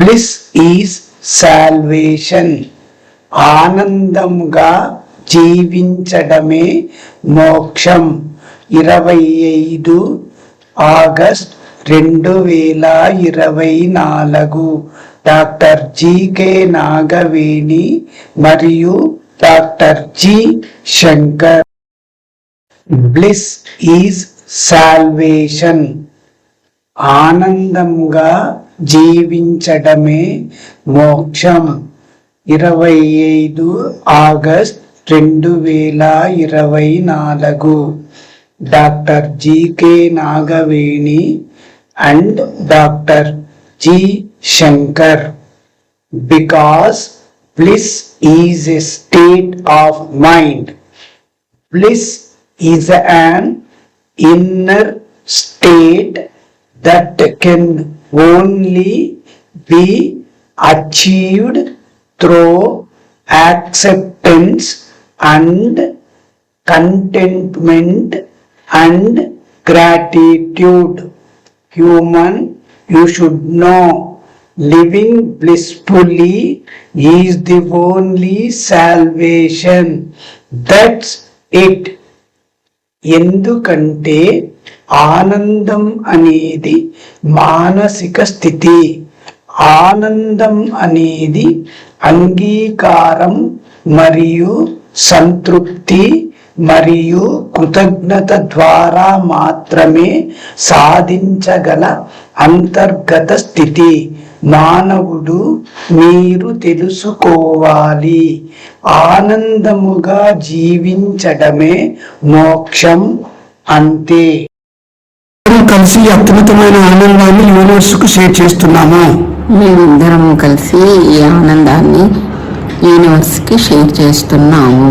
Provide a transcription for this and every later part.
Bliss is salvation ఆనందంగా జీవించడమే మోక్షం ఇరవై ఐదు ఆగస్ట్ రెండు వేల ఇరవై నాలుగు డాక్టర్ జీకే నాగవేణి మరియు doctor G Shankar bliss is salvation ఆనందంగా జీవించడమే మోక్షం ఇరవై ఐదు ఆగస్ట్ రెండు వేల ఇరవై నాలుగు doctor GK Nagaveni and doctor G Shankar because bliss is a state of mind bliss is an inner state that can only be achieved through acceptance and contentment and gratitude. Human, you should know, living blissfully is the only salvation. That's it. Endukante ఆనందం అనేది మానసిక స్థితి ఆనందం అనేది అంగీకారం మరియు సంతృప్తి మరియు కృతజ్ఞత ద్వారా మాత్రమే సాధించగల అంతర్గత స్థితి మానవుడు మీరు తెలుసుకోవాలి ఆనందముగా జీవించడమే మోక్షం అంతే కలిసి అద్భుతమైన ఆనందాన్ని యూనివర్స్ కు షేర్ చేస్తున్నాము మేమిద్దరము కలిసి ఈ ఆనందాన్ని యూనివర్స్ కి షేర్ చేస్తున్నాము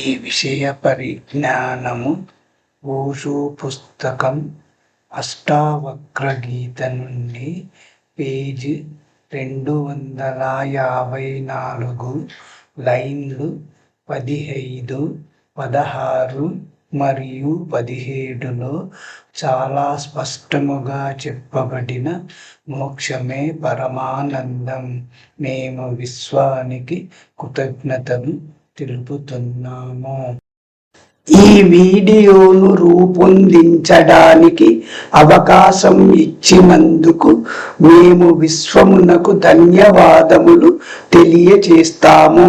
ఈ విషయ పరిజ్ఞానము ఓషు పుస్తకం అష్టావక్ర గీత నుండి పేజ్ రెండు వందల యాభై నాలుగు లైన్లు పదిహైదు పదహారు మరియు పదిహేడులో చాలా స్పష్టముగా చెప్పబడిన మోక్షమే పరమానందం మేము విశ్వానికి కృతజ్ఞతను తెలుపుతున్నాము ఈ వీడియోను రూపొందించడానికి అవకాశం ఇచ్చినందుకు మేము విశ్వమునకు ధన్యవాదములు తెలియచేస్తాము